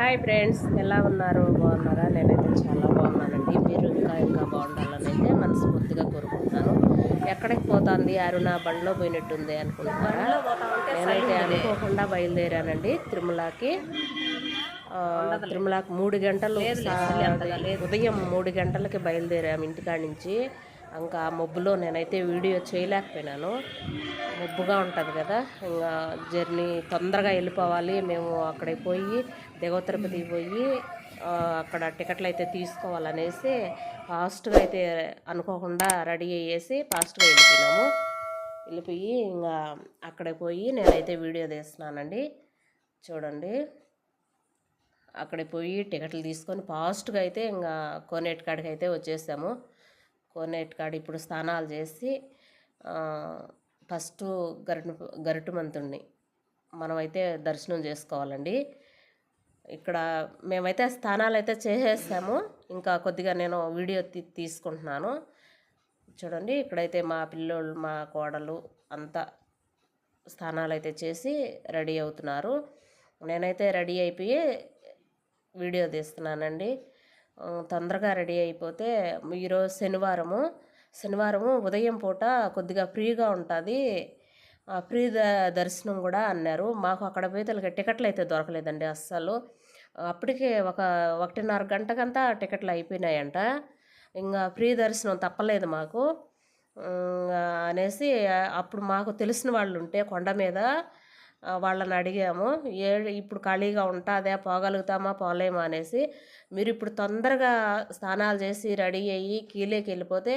Hi friends ఎలా ఉన్నారు? బాగున్నారా? నేనైతే చాలా బాగున్నానండి. మీరు ఇంకా ఇంకా బాగుండాలని అయితే మనస్ఫూర్తిగా కోరుకుంటున్నాను. ఎక్కడికి పోతుంది? అరుణ బండిలో పోయినట్టుంది అనుకుంటున్నారా? నేనైతే అనుకోకుండా బయలుదేరానండి తిరుమలకి. తిరుమలకి మూడు గంటలు ఉదయం మూడు గంటలకి బయలుదేరాము ఇంటికాడ నుంచి. ఇంకా మబ్బులో నేనైతే వీడియో చేయలేకపోయినాను. మబ్బుగా ఉంటుంది కదా. ఇంకా జర్నీ తొందరగా వెళ్ళిపోవాలి. మేము అక్కడికి పోయి దిగవ తిరుపతికి పోయి అక్కడ టికెట్లు అయితే తీసుకోవాలనేసి ఫాస్ట్గా అయితే అనుకోకుండా రెడీ అయ్యేసి ఫాస్ట్గా వెళ్ళిపోయినాము. వెళ్ళిపోయి ఇంకా అక్కడికి పోయి నేనైతే వీడియో తీస్తున్నానండి. చూడండి. అక్కడికి పోయి టికెట్లు తీసుకొని ఫాస్ట్గా అయితే ఇంకా కోనేటి కాడికి అయితే వచ్చేసాము. కోనేటి కాడ ఇప్పుడు స్నానాలు చేసి ఫస్ట్ గరుటు మంతుణ్ణి మనమైతే దర్శనం చేసుకోవాలండి. ఇక్కడ మేమైతే స్నానాలు అయితే చేసేసాము. ఇంకా కొద్దిగా నేను వీడియో తీ తీసుకుంటున్నాను. చూడండి ఇక్కడైతే మా పిల్లోళ్ళు మా కోడలు అంతా స్నానాలు అయితే చేసి రెడీ అవుతున్నారు. నేనైతే రెడీ అయిపోయి వీడియో తీస్తున్నానండి. తొందరగా రెడీ అయిపోతే ఈరోజు శనివారము. శనివారము ఉదయం పూట కొద్దిగా ఫ్రీగా ఉంటుంది. ఆ ఫ్రీ ద దర్శనం కూడా అన్నారు. మాకు అక్కడ పోతే టికెట్లు అయితే దొరకలేదండి అస్సలు. అప్పటికే ఒక ఒకటిన్నర గంటకంతా టికెట్లు అయిపోయినాయంట. ఇంకా ఫ్రీ దర్శనం తప్పలేదు మాకు. అనేసి అప్పుడు మాకు తెలిసిన వాళ్ళు ఉంటే కొండ మీద వాళ్ళని అడిగాము ఏ ఇప్పుడు ఖాళీగా ఉంటుందా పోగలుగుతామా పోలేమా అనేసి. మీరు ఇప్పుడు తొందరగా స్నానాలు చేసి రెడీ అయ్యి కీలేకి వెళ్ళిపోతే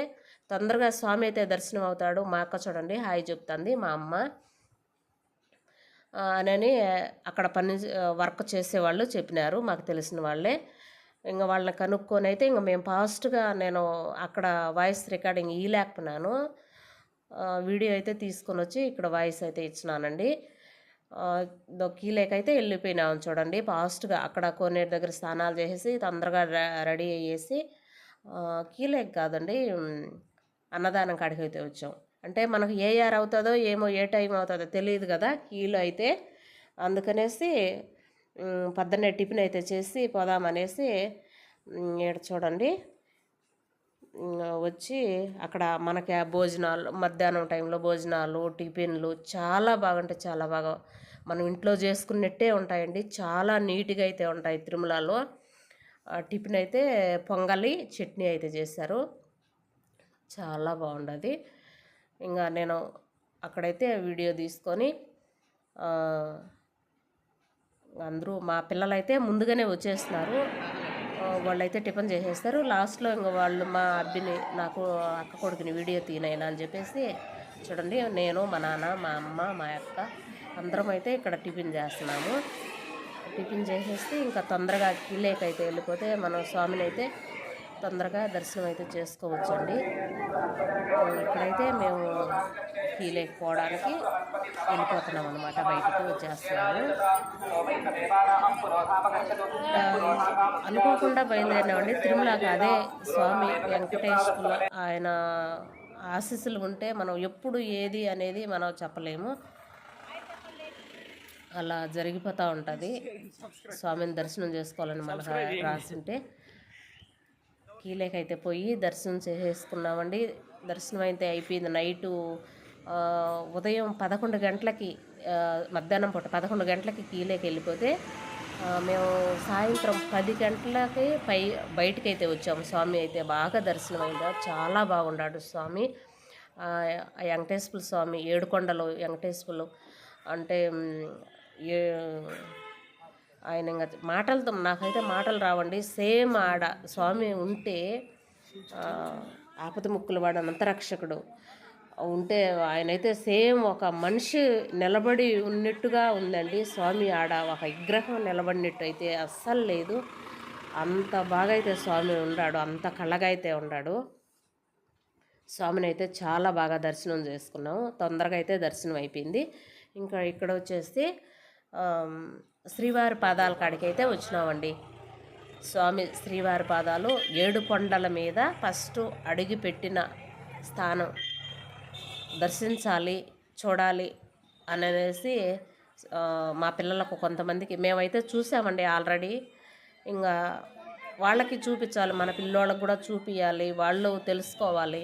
తొందరగా స్వామి అయితే దర్శనం అవుతాడు. మా అక్క చూడండి హాయ్ చెప్తుంది మా అమ్మ. అని అక్కడ పని వర్క్ చేసేవాళ్ళు చెప్పినారు మాకు తెలిసిన వాళ్ళే. ఇంకా వాళ్ళని కనుక్కొని అయితే ఇంకా మేము ఫాస్ట్గా నేను అక్కడ వాయిస్ రికార్డింగ్ ఇయలేకపోయినాను వీడియో అయితే తీసుకొని వచ్చి ఇక్కడ వాయిస్ అయితే ఇచ్చినానండి. ఆ, అయితే వెళ్ళిపోయినాము చూడండి. ఫాస్ట్గా అక్కడ కోనేరు దగ్గర స్నానాలు చేసేసి తొందరగా రెడీ అయ్యేసి కీలేక్ కాదండి అన్నదానం కాడికి అయితే వచ్చాం. అంటే మనకు ఏ యార్ అవుతుందో ఏమో ఏ టైం అవుతుందో తెలియదు కదా కీలో అయితే. అందుకనేసి పొద్దున్నే టిఫిన్ అయితే చేసి పోదామనేసి ఇక్కడ చూడండి. వచ్చి అక్కడ మనకి ఆ భోజనాలు మధ్యాహ్నం టైంలో భోజనాలు టిఫిన్లు చాలా బాగుంటాయి చాలా బాగా మనం ఇంట్లో చేసుకున్నట్టే ఉంటాయండి. చాలా నీట్గా అయితే ఉంటాయి తిరుమలలో. ఆ టిఫిన్ అయితే పొంగలి చట్నీ అయితే చేశారు. చాలా బాగుండదు. ఇంకా నేను అక్కడైతే వీడియో తీసుకొని అందరూ మా పిల్లలైతే ముందుగానే వచ్చేస్తున్నారు. వాళ్ళైతే టిఫిన్ చేసేస్తారు. లాస్ట్లో ఇంకా వాళ్ళు మా అబ్బిని నాకు అక్క కొడుకుని వీడియో తీనైనా అని చెప్పేసి చూడండి నేను మా నాన్న మా అమ్మ మా అక్క అందరం అయితే ఇక్కడ టిఫిన్ చేస్తున్నాము. టిఫిన్ చేసేసి ఇంకా తొందరగా కిలేకైతే అయితే వెళ్ళిపోతే మనం స్వామిని అయితే తొందరగా దర్శనం అయితే చేసుకోవచ్చండి. ఇక్కడైతే మేము కీలేకి వెళ్ళిపోతున్నాం అనమాట బయటకు వచ్చేస్తున్నాము. అనుకోకుండా బయలుదేరినామండి. తిరుమలకి అదే స్వామి వెంకటేశ్వర ఆయన ఆశీస్సులు ఉంటే మనం ఎప్పుడు ఏది అనేది మనం చెప్పలేము. అలా జరిగిపోతూ ఉంటుంది. స్వామిని దర్శనం చేసుకోవాలని మనకు రాసింటే. కీలేకైతే పోయి దర్శనం చేసేసుకున్నామండి. దర్శనం అయితే అయిపోయింది. నైటు ఉదయం పదకొండు గంటలకి మధ్యాహ్నం పూట పదకొండు గంటలకి కీలేకి వెళ్ళిపోతే మేము సాయంత్రం పది గంటలకి పై బయటికి అయితే వచ్చాము. స్వామి అయితే బాగా దర్శనం అయిందా చాలా బాగున్నాడు స్వామి. ఆ వెంకటేశ్వర స్వామి ఏడుకొండలు వెంకటేశ్వరులు అంటే ఏ ఆయన ఇంకా మాటలతో నాకైతే మాటలు రావండి. సేమ్ ఆడ స్వామి ఉంటే ఆపదముక్కులు ఆపద ముక్కులు వాడు అనంతరక్షకుడు ఉంటే ఆయనైతే సేమ్ ఒక మనిషి నిలబడి ఉన్నట్టుగా ఉందండి. స్వామి ఆడ ఒక విగ్రహం నిలబడినట్టు అయితే అస్సలు లేదు. అంత బాగా అయితే స్వామి ఉన్నాడు అంత కళ్ళగా అయితే ఉన్నాడు స్వామిని అయితే చాలా బాగా దర్శనం చేసుకున్నాము తొందరగా అయితే దర్శనం అయిపోయింది. ఇంకా ఇక్కడ వచ్చేసి శ్రీవారి పాదాల కాడికైతే వచ్చినామండి. స్వామి శ్రీవారి పాదాలు ఏడు కొండల మీద ఫస్ట్ అడిగి పెట్టిన స్థానం. దర్శించాలి చూడాలి అనేసి మా పిల్లలకు కొంతమందికి మేమైతే చూసామండి ఆల్రెడీ. ఇంకా వాళ్ళకి చూపించాలి మన పిల్లోళ్ళకి కూడా చూపించాలి వాళ్ళు తెలుసుకోవాలి.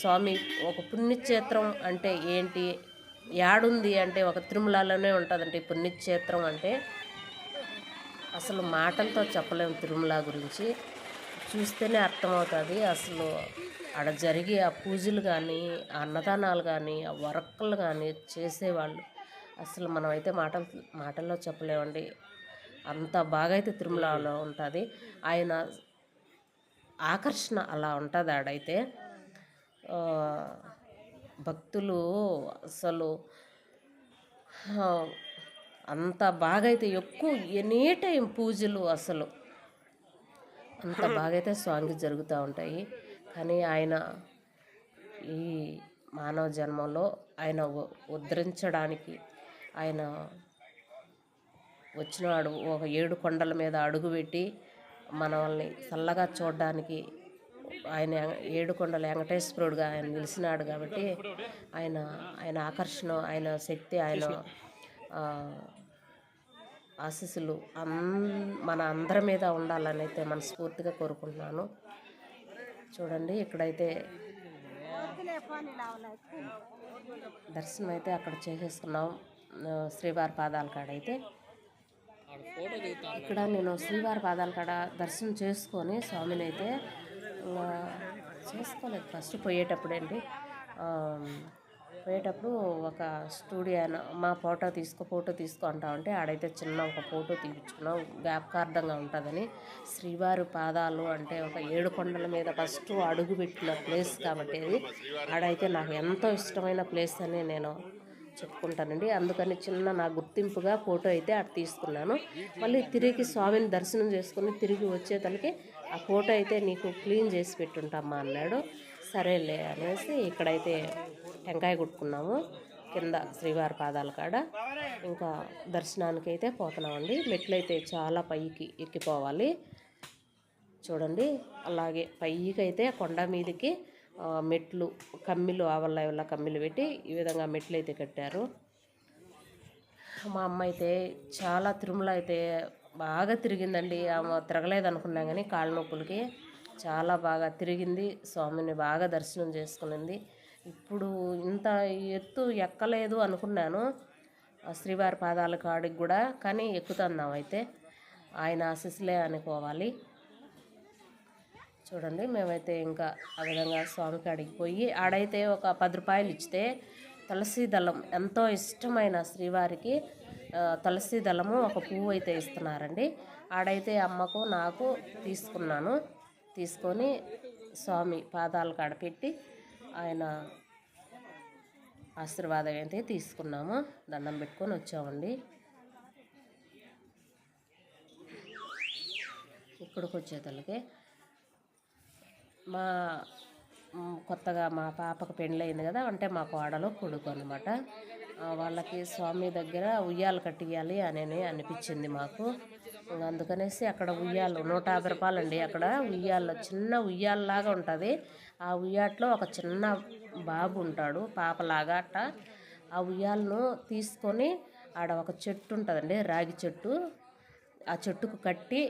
స్వామి ఒక పుణ్యక్షేత్రం అంటే ఏంటి యాడుంది అంటే ఒక తిరుమలలోనే ఉంటుందండి. పుణ్యక్షేత్రం అంటే అసలు మాటలతో చెప్పలేము తిరుమల గురించి. చూస్తేనే అర్థమవుతుంది అసలు ఆడ జరిగే ఆ పూజలు కానీ ఆ అన్నదానాలు కానీ ఆ వర్కులు కానీ చేసేవాళ్ళు. అసలు మనం అయితే మాటలు మాటల్లో చెప్పలేమండి. అంత బాగా అయితే తిరుమలలో ఉంటుంది. ఆయన ఆకర్షణ అలా ఉంటుంది ఆడైతే. భక్తులు అసలు అంత బాగా అయితే ఎక్కువ ఎనీ టైం పూజలు అసలు. అంత బాగా అయితే స్వామికి జరుగుతూ ఉంటాయి. కానీ ఆయన ఈ మానవ జన్మలో ఆయన ఉద్ధరించడానికి ఆయన వచ్చినాడు ఒక ఏడు కొండల మీద అడుగుపెట్టి మనల్ని చల్లగా చూడడానికి ఆయన ఏడుకొండల వెంకటేశ్వరుడుగా ఆయన నిలిచినాడు కాబట్టి ఆయన ఆయన ఆకర్షణ ఆయన శక్తి ఆయన ఆశీస్సులు అన్ మన అందరి మీద ఉండాలని అయితే మనస్ఫూర్తిగా కోరుకుంటున్నాను. చూడండి ఇక్కడైతే దర్శనం అయితే అక్కడ చేసేసుకున్నాం. శ్రీవారి పాదాల కాడైతే ఇక్కడ నేను శ్రీవారి పాదాల కాడ దర్శనం చేసుకొని స్వామిని అయితే చేసుకోలేదు. ఫస్ట్ పోయేటప్పుడండి పోయేటప్పుడు ఒక స్టూడియో మా ఫోటో తీసుకో ఫోటో తీసుకో అంటా ఉంటే ఆడైతే చిన్న ఒక ఫోటో తీపించుకున్నాం జ్ఞాపకార్థంగా ఉంటుందని. శ్రీవారి పాదాలు అంటే ఒక ఏడు కొండల మీద ఫస్ట్ అడుగు పెట్టిన ప్లేస్ కాబట్టి అది. ఆడైతే నాకు ఎంతో ఇష్టమైన ప్లేస్ అని నేను చెప్పుకుంటానండి. అందుకని చిన్న నా గుర్తింపుగా ఫోటో అయితే అటు తీసుకున్నాను. మళ్ళీ తిరిగి స్వామిని దర్శనం చేసుకుని తిరిగి వచ్చేతలకి ఆ ఫోటో అయితే నీకు క్లీన్ చేసి పెట్టుంటామా అన్నాడు. సరేలే అనేసి ఇక్కడైతే టెంకాయ కొట్టుకున్నాము. కింద శ్రీవారి పాదాల కాడ. ఇంకా దర్శనానికి అయితే పోతున్నామండి. మెట్లు అయితే చాలా పైకి ఎక్కిపోవాలి. చూడండి. అలాగే పైకి అయితే కొండ మీదకి మెట్లు కమ్మిలు ఆవల్ల ఇవల్ల కమ్మిలు పెట్టి ఈ విధంగా మెట్లు అయితే కట్టారు. మా అమ్మ అయితే చాలా తిరుమల అయితే బాగా తిరిగిందండి. ఆమె తిరగలేదు అనుకున్నా కానీ కాళ్ళ నొప్పులకి చాలా బాగా తిరిగింది. స్వామిని బాగా దర్శనం చేసుకునింది. ఇప్పుడు ఇంత ఎత్తు ఎక్కలేదు అనుకున్నాను. ఆ శ్రీవారి పాదాల కాడికి కూడా కానీ ఎక్కుతున్నాం అయితే. ఆయన ఆశీస్సులే అనుకోవాలి. చూడండి మేమైతే ఇంకా ఆ విధంగా స్వామి కాడికి పోయి ఆడైతే ఒక పది రూపాయలు ఇచ్చితే తులసి దళం ఎంతో ఇష్టమైన శ్రీవారికి తులసి దళము ఒక పువ్వు అయితే ఇస్తున్నారండి. ఆడైతే అమ్మకు నాకు తీసుకున్నాను. తీసుకొని స్వామి పాదాలు కాడ పెట్టి ఆయన ఆశీర్వాదం అయితే తీసుకున్నాము. దండం పెట్టుకొని వచ్చామండి. ఇక్కడికి వచ్చేతలకి మా కొత్తగా మా పాపకు పెళ్ళయింది కదా అంటే మా కోడలు కొడుకు అనమాట వాళ్ళకి స్వామి దగ్గర ఉయ్యాలు కట్టియాలి అని అనిపించింది మాకు. అందుకనేసి అక్కడ ఉయ్యాలు నూట యాభై రూపాయలు అండి అక్కడ ఉయ్యాల చిన్న ఉయ్యాలలాగా ఉంటుంది. ఆ ఉయ్యాట్లో ఒక చిన్న బాబు ఉంటాడు పాపలాగా అట్ట. ఆ ఉయ్యాలను తీసుకొని ఆడ ఒక చెట్టు ఉంటుందండి రాగి చెట్టు. ఆ చెట్టుకు కట్టి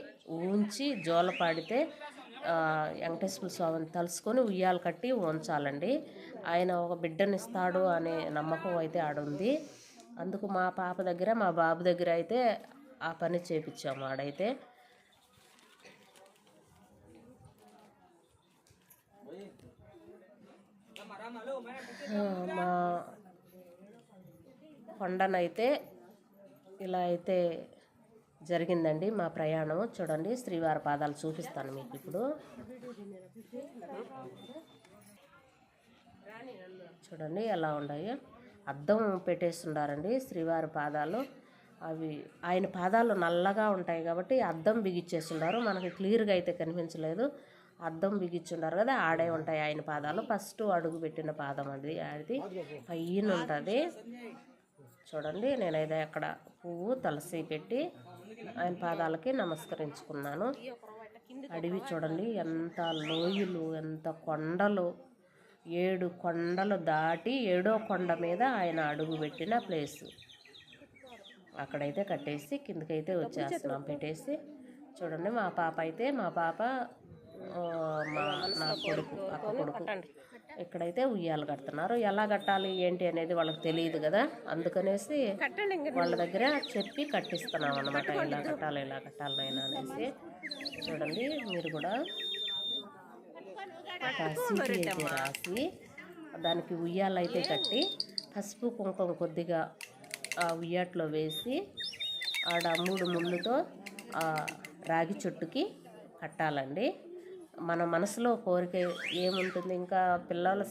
ఉంచి జోల పాడితే వెంకటేశ్వర స్వామిని తలుసుకొని ఉయ్యాలు కట్టి ఉంచాలండి. ఆయన ఒక బిడ్డనిస్తాడు అనే నమ్మకం అయితే ఆడుంది. అందుకు మా పాప దగ్గర మా బాబు దగ్గర అయితే ఆ పని చేపించాము ఆడైతే. మా కొండనైతే ఇలా అయితే జరిగిందండి మా ప్రయాణం. చూడండి శ్రీవారి పాదాలు చూపిస్తాను మీకు ఇప్పుడు. చూడండి ఎలా ఉన్నాయో. అద్దం పెట్టేస్తుండారండి శ్రీవారి పాదాలు. అవి ఆయన పాదాలు నల్లగా ఉంటాయి కాబట్టి అద్దం బిగిచ్చేస్తున్నారు మనకి క్లియర్గా అయితే కనిపించలేదు. అద్దం బిగిచ్చుండారు కదా ఆడే ఉంటాయి ఆయన పాదాలు. ఫస్ట్ అడుగు పెట్టిన పాదం అది అది పైన ఉంటుంది. చూడండి నేనైతే అక్కడ పువ్వు తులసి పెట్టి ఆయన పాదాలకి నమస్కరించుకున్నాను. అడవి చూడండి ఎంత లోయలు ఎంత కొండలు. ఏడు కొండలు దాటి ఏడో కొండ మీద ఆయన అడుగు పెట్టిన ప్లేస్. అక్కడైతే కట్టేసి కిందకైతే వచ్చేస్తున్నాం పెట్టేసి. చూడండి మా పాప అయితే మా పాప మా నా కొడుకు అక్క కొడుకు ఇక్కడైతే ఉయ్యాలు కడుతున్నారు ఎలా కట్టాలి ఏంటి అనేది వాళ్ళకి తెలియదు కదా. అందుకనేసి వాళ్ళ దగ్గర చెప్పి కట్టిస్తున్నాం అనమాట ఇలా కట్టాలి ఇలా కట్టాలి అనేసి. చూడండి మీరు కూడా అయితే రాసి దానికి ఉయ్యాలు అయితే కట్టి పసుపు కుంకుమ కొద్దిగా ఆ ఉయ్యాట్లో వేసి ఆడ మూడు ముళ్ళుతో ఆ రాగి చెట్టుకి కట్టాలండి. మన మనసులో కోరిక ఏముంటుంది? ఇంకా పిల్లల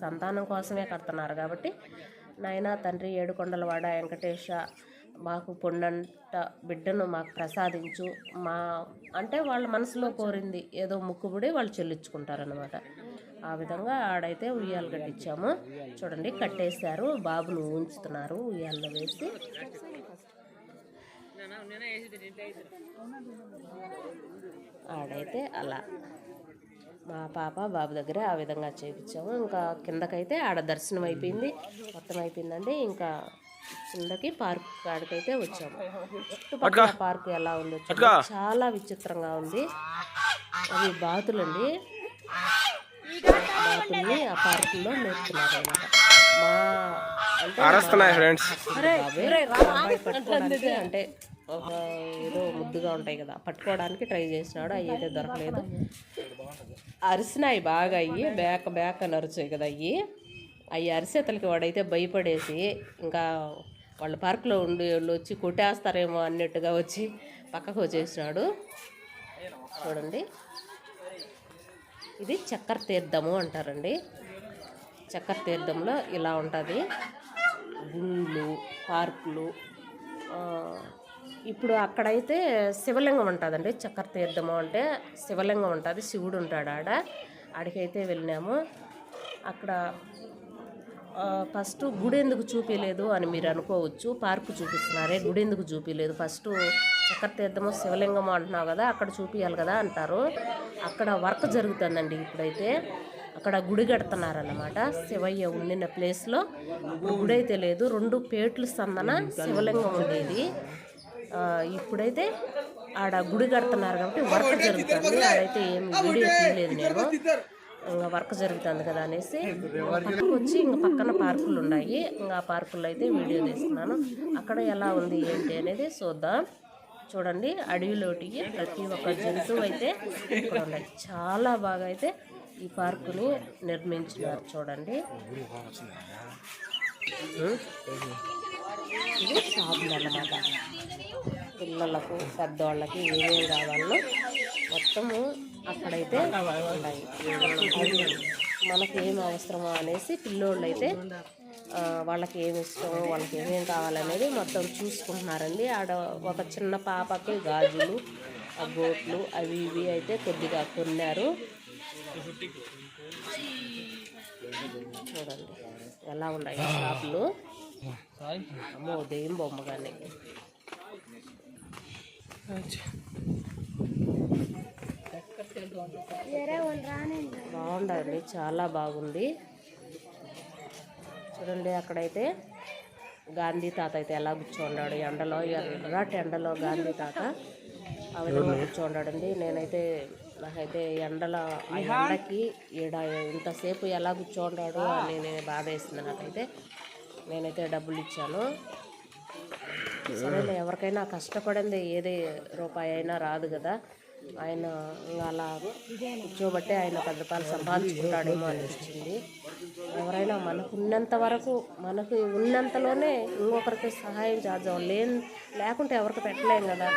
సంతానం కోసమే కడుతున్నారు కాబట్టి నాయన తండ్రి ఏడుకొండలవాడ వెంకటేశ మాకు పొండంట బిడ్డను మాకు ప్రసాదించు మా అంటే వాళ్ళ మనసులో కోరింది ఏదో ముక్కుబడి వాళ్ళు చెల్లించుకుంటారనమాట ఆ విధంగా ఆడైతే ఉయ్యాలు కట్టించాము. చూడండి కట్టేశారు. బాబును ఉంచుతున్నారు ఉయ్యాల్లో వేసి. ఆడైతే అలా. మా పాప బాబు దగ్గర ఆ విధంగా చేయించాము ఇంకా కిందకైతే ఆడ దర్శనం అయిపోయింది. మొత్తం అయిపోయిందండి. ఇంకా కిందకి పార్క్ కాడికైతే వచ్చాము. చుట్టుపక్కల పార్క్ ఎలా ఉందో చూడండి. చాలా విచిత్రంగా ఉంది. అవి బాతులండి. బాతుల్ని ఆ పార్కుల్లో మేపుతున్నారు అనమాట మా అంటే పట్టుకోవడానికి ఒక ఏదో ముద్దుగా ఉంటాయి కదా. పట్టుకోవడానికి ట్రై చేసినాడు. అవి అయితే దొరకలేదు. అరిసినాయి బాగా అయ్యి. బేక బేక అని అరిచాయి కదా అయ్యి. అవి అరిసేతలకి వాడైతే భయపడేసి ఇంకా వాళ్ళ పార్కులో ఉండి వాళ్ళు వచ్చి కొట్టేస్తారేమో అన్నట్టుగా వచ్చి పక్కకు వచ్చేసినాడు. చూడండి. ఇది చక్కెర తీర్థము అంటారండి. చక్కెర తీర్థంలో ఇలా ఉంటుంది. గుండ్లు పార్కులు ఇప్పుడు అక్కడైతే శివలింగం ఉంటుందండి. చక్కెర తీర్థము అంటే శివలింగం ఉంటుంది. శివుడు ఉంటాడు ఆడ. ఆడికైతే వెళ్ళినాము. అక్కడ ఫస్ట్ గుడి ఎందుకు చూపించలేదు అని మీరు అనుకోవచ్చు. పార్కు చూపిస్తున్నారే గుడి ఎందుకు చూపించలేదు ఫస్ట్ చక్కెర తీర్థము శివలింగం అంటున్నావు కదా అక్కడ చూపించాలి కదా అంటారు. అక్కడ వర్క్ జరుగుతుందండి ఇప్పుడైతే. అక్కడ గుడి కడుతున్నారన్నమాట. శివయ్య ఉండిన ప్లేస్లో గుడి అయితే లేదు రెండు పేట్లు సందన శివలింగం ఉండేది. ఇప్పుడైతే ఆడ గుడి కడుతున్నారు కాబట్టి వర్క్ జరుగుతుంది. ఆడైతే ఏమి వీడియో తీయలేదు నేను. ఇంకా వర్క్ జరుగుతుంది కదా అనేసి వచ్చి ఇంకా పక్కన పార్కులు ఉన్నాయి. ఇంకా ఆ పార్కుల్లో అయితే వీడియో తీస్తున్నాను. అక్కడ ఎలా ఉంది ఏంటి అనేది చూద్దాం. చూడండి అడవిలోటికి ప్రతి ఒక్క జంతువు అయితే ఇక్కడ ఉన్నాయి. చాలా బాగా అయితే ఈ పార్కుని నిర్మించినారు చూడండి. ఇది షాపులు అన్నమాట. పిల్లలకు పెద్దవాళ్ళకి ఏమేమి కావాలో మొత్తము అక్కడైతే ఉన్నాయి మనకి ఏం అవసరమో అనేసి పిల్లోళ్ళు అయితే వాళ్ళకి ఏమి ఇష్టమో వాళ్ళకి ఏమేమి కావాలనేది మొత్తం చూసుకుంటున్నారండి. ఆడ ఒక చిన్న పాపకి గాజులు ఆ గోట్లు అవి ఇవి అయితే కొద్దిగా కొన్నారు. చూడండి ఎలా ఉన్నాయి షాపులు? అమ్మో ఉదయం బొమ్మ కానీ. బాగుందండి చాలా బాగుంది. చూడండి అక్కడైతే గాంధీ తాత అయితే ఎలా కూర్చోన్నాడు. ఎండలో ఎర్రటి ఎండలో గాంధీ తాత ఆ విధంగా కూర్చోండాడండి నేనైతే నాకైతే ఎండల ఆ ఎండకి ఈడ ఇంతసేపు ఎలా కూర్చోండాడు అని నేను బాధ వేసింది నాకైతే. నేనైతే డబ్బులు ఇచ్చాను. సరేలే ఎవరికైనా కష్టపడింది ఏదే రూపాయి అయినా రాదు కదా. ఆయన ఇంకా అలా కూర్చోబట్టి ఆయన పెద్ద రూపాయలు సంపాదించుకుంటాడేమో అనిపించింది. ఎవరైనా మనకు ఉన్నంత వరకు మనకు ఉన్నంతలోనే ఇంకొకరికి సహాయం చేద్దాం. లేని లేకుంటే ఎవరికి పెట్టలేం కదా.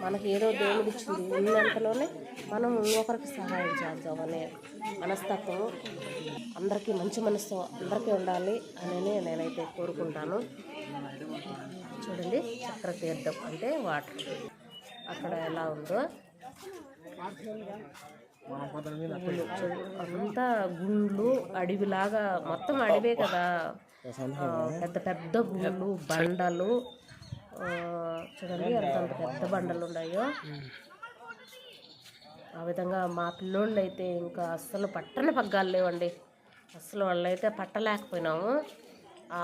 మనకి ఏదో దేవుడు ఇచ్చింది ఉన్నంతలోనే మనం ఇంకొకరికి సహాయం చేద్దాం అనే మనస్తత్వం అందరికీ మంచి మనసు అందరికీ ఉండాలి అని నేనైతే కోరుకుంటాను. చూడండి చక్ర తీర్థం అంటే వాటర్. అక్కడ ఎలా ఉందో. అంతా గుండ్లు అడవిలాగా మొత్తం అడవే కదా. పెద్ద పెద్ద గుళ్ళు బండలు. చూడండి ఎంత అంత పెద్ద బండలు ఉన్నాయో. ఆ విధంగా మా పిల్లోళ్ళు అయితే ఇంకా అస్సలు పట్టని పగ్గాలు లేవండి. అస్సలు వాళ్ళైతే పట్టలేకపోయినాము. ఆ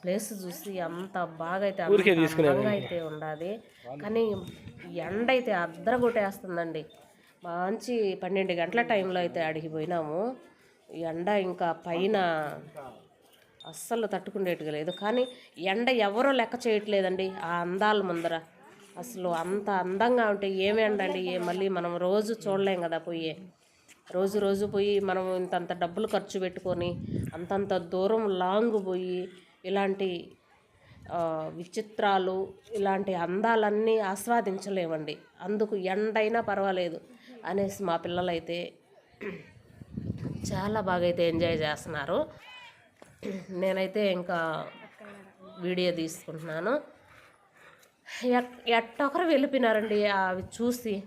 ప్లేస్ చూసి అంత బాగా అయితే అందంగా అయితే ఉండాలి కానీ ఎండ అయితే అద్దర కొట్టేస్తుందండి మంచి పన్నెండు గంటల టైంలో అయితే అడిగి పోయినాము ఈ ఎండ ఇంకా పైన అస్సలు తట్టుకునేట్టుగా లేదు. కానీ ఎండ ఎవరో లెక్క చేయట్లేదండి. ఆ అందాల ముందర అసలు అంత అందంగా ఉంటే ఏమి ఎండ అండి ఏ మళ్ళీ మనం రోజు చూడలేం కదా పోయి. రోజు రోజు పోయి మనం ఇంతంత డబ్బులు ఖర్చు పెట్టుకొని అంతంత దూరం లాంగ్ పోయి ఇలాంటి విచిత్రాలు ఇలాంటి అందాలన్నీ ఆస్వాదించలేమండి. అందుకు ఎండైనా పర్వాలేదు అనేసి మా పిల్లలైతే చాలా బాగా అయితే ఎంజాయ్ చేస్తున్నారు. నేనైతే ఇంకా వీడియో తీసుకుంటున్నాను. ఎట్- ఎట్టొకరు వెళ్ళిపోయినారండి అవి చూసి.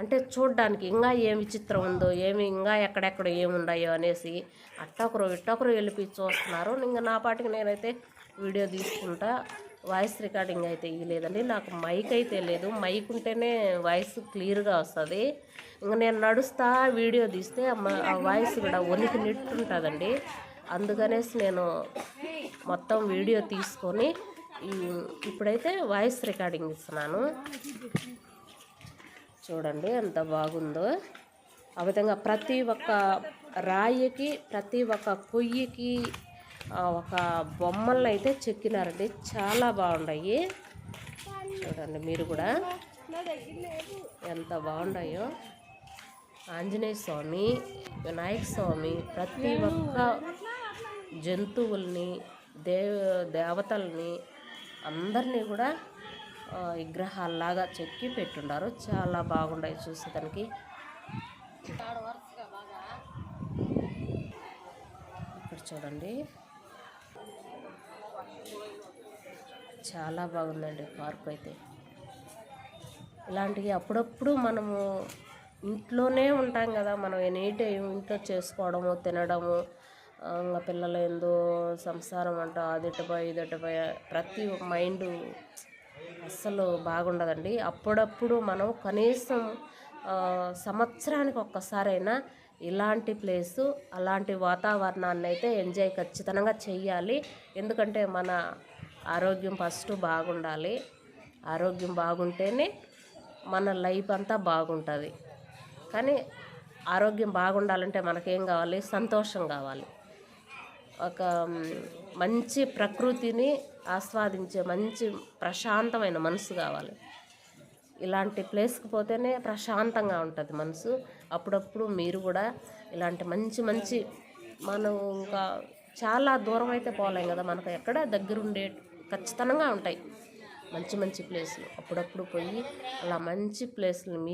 అంటే చూడ్డానికి ఇంకా ఏం విచిత్రం ఉందో ఏమి ఇంకా ఎక్కడెక్కడ ఏముండాయో అనేసి అట్టొకరు ఇట్టొకరు వెళ్ళి చూస్తున్నారు. ఇంకా నా పాటికి నేనైతే వీడియో తీసుకుంటా. వాయిస్ రికార్డింగ్ అయితే ఇవ్వలేదండి నాకు మైక్ అయితే లేదు. మైక్ ఉంటేనే వాయిస్ క్లియర్గా వస్తుంది. ఇంకా నేను నడుస్తా వీడియో తీస్తే ఆ వాయిస్ కూడా వనికి నిట్టుంటుందండి అందుకనేసి నేను మొత్తం వీడియో తీసుకొని ఇప్పుడైతే వాయిస్ రికార్డింగ్ ఇస్తున్నాను. చూడండి ఎంత బాగుందో. ఆ విధంగా ప్రతి ఒక్క రాయికి ప్రతి ఒక్క కొయ్యికి ఒక బొమ్మలను అయితే చెక్కినారండి. చాలా బాగున్నాయి చూడండి మీరు కూడా. ఎంత బాగున్నాయో ఆంజనేయ స్వామి వినాయక స్వామి ప్రతి ఒక్క జంతువుల్ని దేవ దేవతల్ని అందరినీ కూడా విగ్రహాల్లాగా చెక్కి పెట్టుండారు. చాలా బాగుండాయి చూసేదానికి. ఇక్కడ చూడండి. చాలా బాగుందండి పార్క్ అయితే. ఇలాంటివి అప్పుడప్పుడు మనము ఇంట్లోనే ఉంటాం కదా మనం ఎనీ టైం ఇంట్లో చేసుకోవడము తినడము ఇంకా పిల్లలు ఏందో సంసారం అంట అదిటిపై ఇదిటిపై ప్రతి మైండ్ అస్సలు బాగుండదండి. అప్పుడప్పుడు మనం కనీసం సంవత్సరానికి ఒక్కసారైనా ఇలాంటి ప్లేసు అలాంటి వాతావరణాన్ని అయితే ఎంజాయ్ ఖచ్చితంగా చెయ్యాలి. ఎందుకంటే మన ఆరోగ్యం ఫస్ట్ బాగుండాలి. ఆరోగ్యం బాగుంటేనే మన లైఫ్ అంతా బాగుంటుంది. కానీ ఆరోగ్యం బాగుండాలంటే మనకేం కావాలి? సంతోషం కావాలి. ఒక మంచి ప్రకృతిని ఆస్వాదించే మంచి ప్రశాంతమైన మనసు కావాలి. ఇలాంటి ప్లేస్కి పోతేనే ప్రశాంతంగా ఉంటుంది మనసు. అప్పుడప్పుడు మీరు కూడా ఇలాంటి మంచి మంచి మనం ఇంకా చాలా దూరం అయితే పోలేం కదా మనకు ఎక్కడ దగ్గరుండే ఖచ్చితంగా ఉంటాయి. మంచి మంచి ప్లేసులు. అప్పుడప్పుడు పోయి అలా మంచి ప్లేసులు